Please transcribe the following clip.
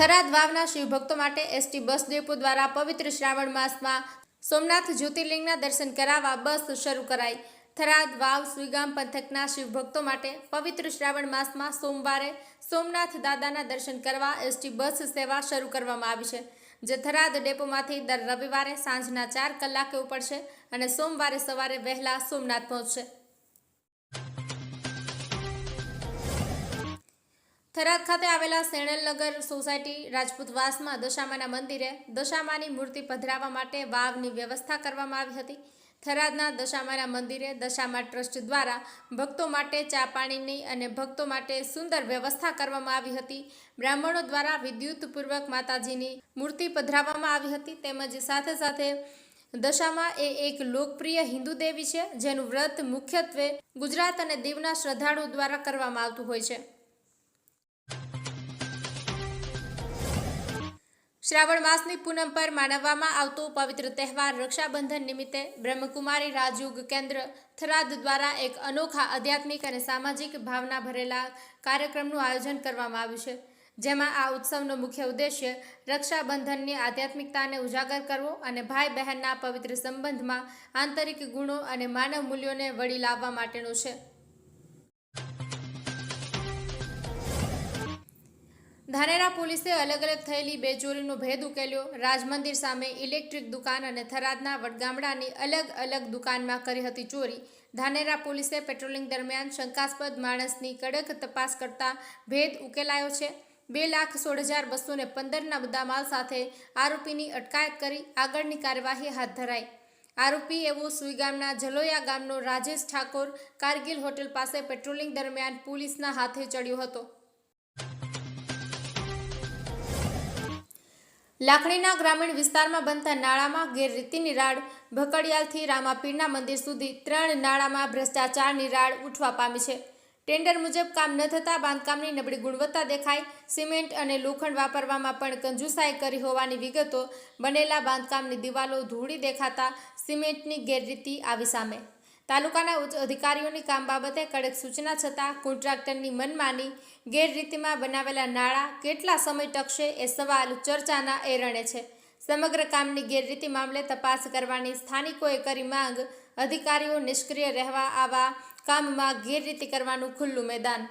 થરાદ વાવના શિવભક્તો માટે ST bus depot દ્વારા પવિત્ર શ્રાવણ માસમાં સોમનાથ જ્યોતિર્લિંગના દર્શન કરાવવા બસ શરૂ કરાઈ. થરાદ વાવ સુઈગામ પંથકના શિવભક્તો માટે પવિત્ર શ્રાવણ માસમાં સોમવારે સોમનાથ દાદાના દર્શન કરવા એસટી બસ સેવા શરૂ કરવામાં આવી છે, જે થરાદ ડેપોમાંથી દર રવિવારે સાંજના ચાર કલાકે ઉપડશે અને સોમવારે સવારે વહેલા સોમનાથ પહોંચશે. થરાદ ખાતે આવેલા સેણલનગર સોસાયટી રાજપૂત વાસમાં દશામાના મંદિરે દશામાની મૂર્તિ પધરાવવા માટે વાવની વ્યવસ્થા કરવામાં આવી હતી. થરાદના દશામાના મંદિરે દશામા ટ્રસ્ટ દ્વારા ભક્તો માટે ચા પાણીની અને ભક્તો માટે સુંદર વ્યવસ્થા કરવામાં આવી હતી. બ્રાહ્મણો દ્વારા વિદ્યુતપૂર્વક માતાજીની મૂર્તિ પધરાવવામાં આવી હતી. તેમજ સાથે સાથે દશામાં એ એક લોકપ્રિય હિન્દુ દેવી છે, જેનું વ્રત મુખ્યત્વે ગુજરાત અને દીવના શ્રદ્ધાળુઓ દ્વારા કરવામાં આવતું હોય છે. શ્રાવણ માસની પૂનમ પર માનવામાં આવતો પવિત્ર તહેવાર રક્ષાબંધન નિમિત્તે બ્રહ્મકુમારી રાજયોગ કેન્દ્ર થરાદ દ્વારા એક અનોખા આધ્યાત્મિક અને સામાજિક ભાવના ભરેલા કાર્યક્રમનું આયોજન કરવામાં આવ્યું છે, જેમાં આ ઉત્સવનો મુખ્ય ઉદ્દેશ્ય રક્ષાબંધનની આધ્યાત્મિકતાને ઉજાગર કરવો અને ભાઈ બહેનના પવિત્ર સંબંધમાં આંતરિક ગુણો અને માનવ મૂલ્યોને વળી લાવવા માટેનો છે. ધાનેરા પોલીસે અલગ અલગ થયેલી બે ચોરીનો ભેદ ઉકેલ્યો. રાજમંદિર સામે ઇલેક્ટ્રિક દુકાન અને થરાદના વડગામડાની અલગ અલગ દુકાનમાં કરી હતી ચોરી. ધાનેરા પોલીસે પેટ્રોલિંગ દરમિયાન શંકાસ્પદ માણસની કડક તપાસ કરતા ભેદ ઉકેલાયો છે. બે લાખ સોળ હજાર બસો ને પંદરના મુદ્દામાલ સાથે આરોપીની અટકાયત કરી આગળની કાર્યવાહી હાથ ધરાઈ. આરોપી એવો સુઈગામના જલોયા ગામનો રાજેશ ઠાકોર, કારગિલ હોટેલ પાસે પેટ્રોલિંગ દરમિયાન પોલીસના હાથે ચડ્યો હતો. લાખણીના ગ્રામીણ વિસ્તારમાં બનતા નાળામાં ગેરરીતિની રાડ ભકડિયાલથી રામાપીરના મંદિર સુધી ત્રણ નાળામાં ભ્રષ્ટાચારની રાડ ઉઠવા પામી છે. ટેન્ડર મુજબ કામ ન થતાં બાંધકામની નબળી ગુણવત્તા દેખાય સિમેન્ટ અને લોખંડ વાપરવામાં પણ કંજુસાઈ કરી હોવાની વિગતો બનેલા બાંધકામની દિવાલો ધૂળી દેખાતા સિમેન્ટની ગેરરીતિ આવી સામે. તાલુકાના ઉચ્ચ અધિકારીઓની કામ બાબતે કડક સૂચના છતાં કોન્ટ્રાક્ટરની મનમાની, ગેરરીતિમાં બનાવેલા નાણાં કેટલા સમય ટકશે એ સવાલ ચર્ચાના એરણે છે. સમગ્ર કામની ગેરરીતિ મામલે તપાસ કરવાની સ્થાનિકોએ કરી માંગ. અધિકારીઓ નિષ્ક્રિય રહેવા આવા કામમાં ગેરરીતિ કરવાનું ખુલ્લું મેદાન